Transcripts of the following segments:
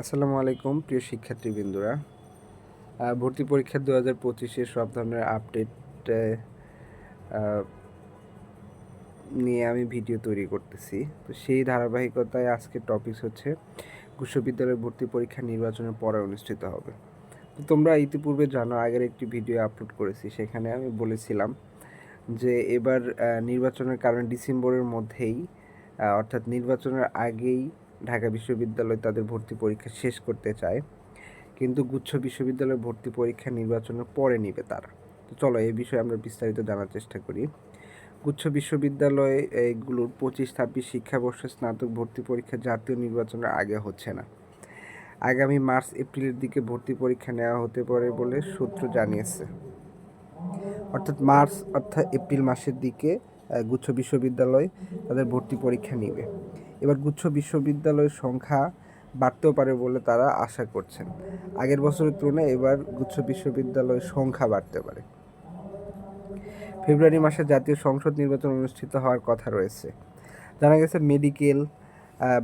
আসসালামু আলাইকুম, প্রিয় শিক্ষার্থীবৃন্দরা। ভর্তি পরীক্ষা দু হাজার পঁচিশে সব ধরনের আপডেট নিয়ে আমি ভিডিও তৈরি করতেছি। তো সেই ধারাবাহিকতায় আজকের টপিক হচ্ছে বিশ্ববিদ্যালয়ের ভর্তি পরীক্ষা নির্বাচনের পরে অনুষ্ঠিত হবে। তো তোমরা ইতিপূর্বে জানো, আগের একটি ভিডিও আপলোড করেছি, সেখানে আমি বলেছিলাম যে এবার নির্বাচনের কারণে ডিসেম্বরের মধ্যেই অর্থাৎ নির্বাচনের আগেই ঢাকা বিশ্ববিদ্যালয় তাদের ভর্তি পরীক্ষা শেষ করতে চায়। কিন্তু গুচ্ছ বিশ্ববিদ্যালয়ের ভর্তি পরীক্ষা নির্বাচনের পরে নিবে তারা। তো চলো এই বিষয়ে আমরা বিস্তারিত জানার চেষ্টা করি। গুচ্ছ বিশ্ববিদ্যালয় এইগুলোর পঁচিশ, ছাব্বিশ শিক্ষাবর্ষে স্নাতক ভর্তি পরীক্ষা জাতীয় নির্বাচনের আগে হচ্ছে না। আগামী মার্চ, এপ্রিলের দিকে ভর্তি পরীক্ষা নেওয়া হতে পারে বলে সূত্র জানিয়েছে। অর্থাৎ মার্চ, অর্থাৎ এপ্রিল মাসের দিকে গুচ্ছ বিশ্ববিদ্যালয় তাদের ভর্তি পরীক্ষা নেবে। এবার গুচ্ছ বিশ্ববিদ্যালয়ের সংখ্যা বাড়তেও পারে বলে তারা আশা করছেন। আগের বছরের তুলনায় এবার গুচ্ছ বিশ্ববিদ্যালয়ের সংখ্যা বাড়তে পারে। ফেব্রুয়ারি মাসে জাতীয় সংসদ নির্বাচন অনুষ্ঠিত হওয়ার কথা রয়েছে। জানা গেছে, medical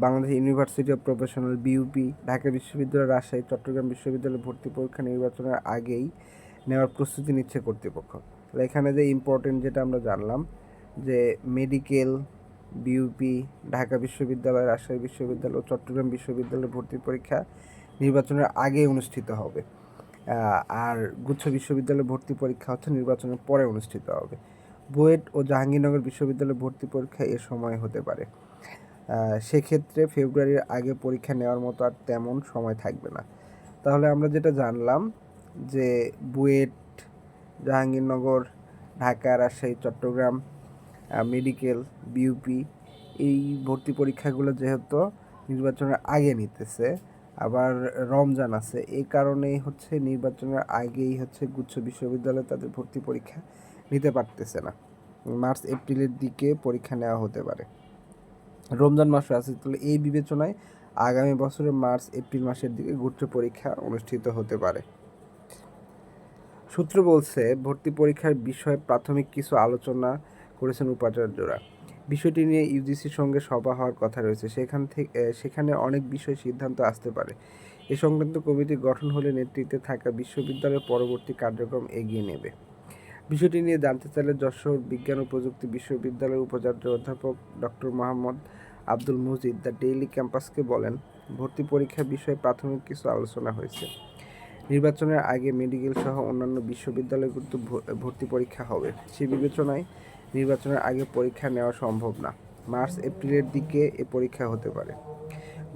Bangladesh university of professional BUP Dhaka বিশ্ববিদ্যালয়, রাজশাহী, চট্টগ্রাম বিশ্ববিদ্যালয় ভর্তি পরীক্ষা নির্বাচনের আগেই নেওয়ার প্রস্তুতি নিচ্ছে কর্তৃপক্ষ। এখানে যে ইম্পর্টেন্ট যেটা আমরা জানলাম, যে মেডিকেল বিউপি ঢাকা বিশ্ববিদ্যালয়, রাজশাহী বিশ্ববিদ্যালয় ও চট্টগ্রাম বিশ্ববিদ্যালয় ভর্তি পরীক্ষা নির্বাচনের আগে অনুষ্ঠিত হবে। আর গুচ্ছ বিশ্ববিদ্যালয় ভর্তি পরীক্ষা হচ্ছে নির্বাচনের পরে অনুষ্ঠিত হবে। বুয়েট ও জাহাঙ্গীরনগর বিশ্ববিদ্যালয় ভর্তি পরীক্ষা এ সময় হতে পারে। সেক্ষেত্রে ফেব্রুয়ারির আগে পরীক্ষা নেওয়ার মতো আর তেমন সময় থাকবে না। তাহলে আমরা যেটা জানলাম যে BUET, Jahangirnagar, Dhaka, Rajshahi, Chattogram medical BUP এই ভর্তি পরীক্ষাগুলো যেহেতু নির্বাচনের আগে নিতেছে, আবার রমজান আছে এই কারণেই হচ্ছে নির্বাচনের আগেই হচ্ছে গুচ্ছ বিশ্ববিদ্যালয়ে তাদের ভর্তি পরীক্ষা নিতে পারতেছে না। মার্চ, এপ্রিলের দিকে পরীক্ষা নেওয়া হতে পারে। রমজান মাস আছে, তাহলে এই বিবেচনায় আগামী বছরের মার্চ, এপ্রিল মাসের দিকে গুচ্ছ পরীক্ষা অনুষ্ঠিত হতে পারে। সূত্র বলছে, ভর্তি পরীক্ষার বিষয়ে প্রাথমিক কিছু আলোচনা করেছেন উপাচার্যরা। বিষয়টি নিয়ে ইউজিসির সঙ্গে সভা হওয়ার কথা রয়েছে। সেখান থেকে সেখানে অনেক বিষয় সিদ্ধান্ত আসতে পারে। এ সংক্রান্ত কমিটি গঠন হলে নেতৃত্বে থাকা বিশ্ববিদ্যালয়ের পরবর্তী কার্যক্রম এগিয়ে নেবে। বিষয়টি নিয়ে জানতে চাইলে যশোর বিজ্ঞান ও প্রযুক্তি বিশ্ববিদ্যালয়ের উপাচার্য অধ্যাপক doctor Mohammad Abdul Mujid the daily ক্যাম্পাসকে বলেন, ভর্তি পরীক্ষা বিষয়ে প্রাথমিক কিছু আলোচনা হয়েছে। নির্বাচনের আগে মেডিকেল সহ অন্যান্য বিশ্ববিদ্যালয়গুলোতে ভর্তি পরীক্ষা হবে। সেই বিবেচনায় নির্বাচনের আগে পরীক্ষা নেওয়া সম্ভব না। মার্চ, এপ্রিলের দিকে এ পরীক্ষা হতে পারে।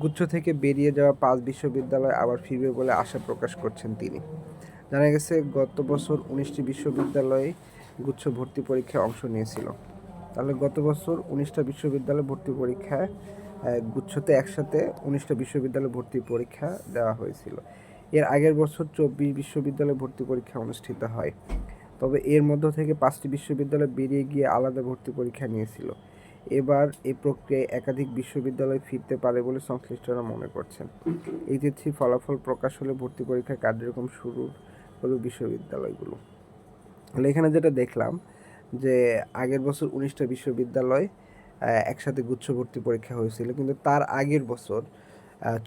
গুচ্ছ থেকে বেরিয়ে যাওয়া পাঁচ বিশ্ববিদ্যালয় আবার ফিরবে বলে আশা প্রকাশ করছেন তিনি। জানা গেছে, গত বছর উনিশটি বিশ্ববিদ্যালয়ে গুচ্ছ ভর্তি পরীক্ষায় অংশ নিয়েছিল। তাহলে গত বছর উনিশটা বিশ্ববিদ্যালয় ভর্তি পরীক্ষায় গুচ্ছতে একসাথে উনিশটা বিশ্ববিদ্যালয় ভর্তি পরীক্ষা দেওয়া হয়েছিল। এর আগের বছর চব্বিশ বিশ্ববিদ্যালয় ভর্তি পরীক্ষা অনুষ্ঠিত হয়। তবে এর মধ্য থেকে পাঁচটি বিশ্ববিদ্যালয় বেরিয়ে গিয়ে আলাদা ভর্তি পরীক্ষা নিয়েছিল। এবার এ প্রক্রিয়ায় একাধিক বিশ্ববিদ্যালয় ফিরতে পারে বলে সংশ্লিষ্টরা মনে করছেন। এইচএসসি ফলাফল প্রকাশ হলে ভর্তি পরীক্ষার কার্যক্রম শুরু হলো বিশ্ববিদ্যালয়গুলো। তাহলে এখানে যেটা দেখলাম যে আগের বছর উনিশটা বিশ্ববিদ্যালয় একসাথে গুচ্ছ ভর্তি পরীক্ষা হয়েছিল, কিন্তু তার আগের বছর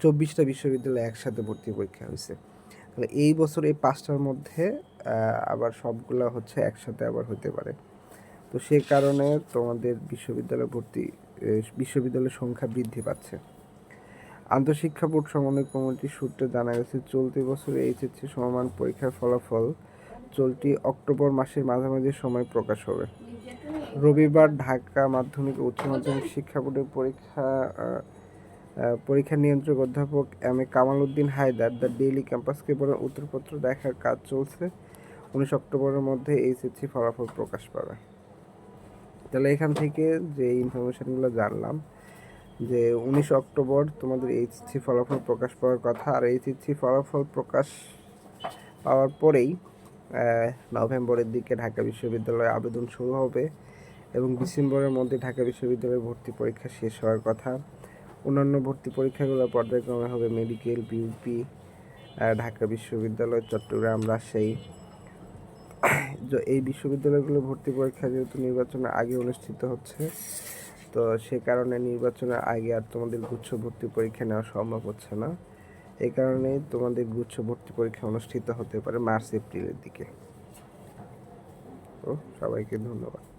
চব্বিশটা বিশ্ববিদ্যালয় একসাথে ভর্তি পরীক্ষা হয়েছে। তাহলে এই বছর এই পাঁচটার মধ্যে আবার সবগুলা হচ্ছে একসাথে আবার হতে পারে। তো সে কারণে তোমাদের বিশ্ববিদ্যালয় ভর্তি বিশ্ববিদ্যালয়ের সংখ্যা বৃদ্ধি পাচ্ছে। আন্তঃশিক্ষা বোর্ড সমন্বয় কমিটির সূত্রে জানা গেছে, চলতি বছরে এইচএসসি সমমান পরীক্ষার ফলাফল চলতি অক্টোবর মাসের মাঝামাঝি সময় প্রকাশ হবে। রবিবার ঢাকা মাধ্যমিক ও উচ্চ মাধ্যমিক শিক্ষা বোর্ডের পরীক্ষা পরীক্ষা নিয়ন্ত্রক অধ্যাপক M A Kamal Uddin Haider the daily ক্যাম্পাসকে বলে উত্তরপত্র দেখার কাজ চলছে। উনিশ অক্টোবরের মধ্যে এইচএসসি ফলাফল প্রকাশ পাবে। তাহলে এখান থেকে যে ইনফরমেশনগুলো জানলাম, যে উনিশ অক্টোবর তোমাদের এইচএসসি ফলাফল প্রকাশ পাওয়ার কথা, আর এইচএসসি ফলাফল প্রকাশ পাওয়ার পরেই নভেম্বরের দিকে ঢাকা বিশ্ববিদ্যালয়ে আবেদন শুরু হবে এবং ডিসেম্বরের মধ্যে ঢাকা বিশ্ববিদ্যালয়ে ভর্তি পরীক্ষা শেষ হওয়ার কথা। অন্যান্য ভর্তি পরীক্ষাগুলো পর্যায়ক্রমে হবে মেডিকেল, বিউপি ঢাকা বিশ্ববিদ্যালয়, চট্টগ্রাম, রাজশাহী। এই বিশ্ববিদ্যালয়গুলো ভর্তি পরীক্ষা যেহেতু নির্বাচনের আগে অনুষ্ঠিত হচ্ছে, তো সে কারণে নির্বাচনের আগে আর তোমাদের গুচ্ছ ভর্তি পরীক্ষা নেওয়া সম্ভব হচ্ছে না। এই কারণে তোমাদের গুচ্ছ ভর্তি পরীক্ষা অনুষ্ঠিত হতে পারে মার্চ, এপ্রিলের দিকে। তো সবাইকে ধন্যবাদ।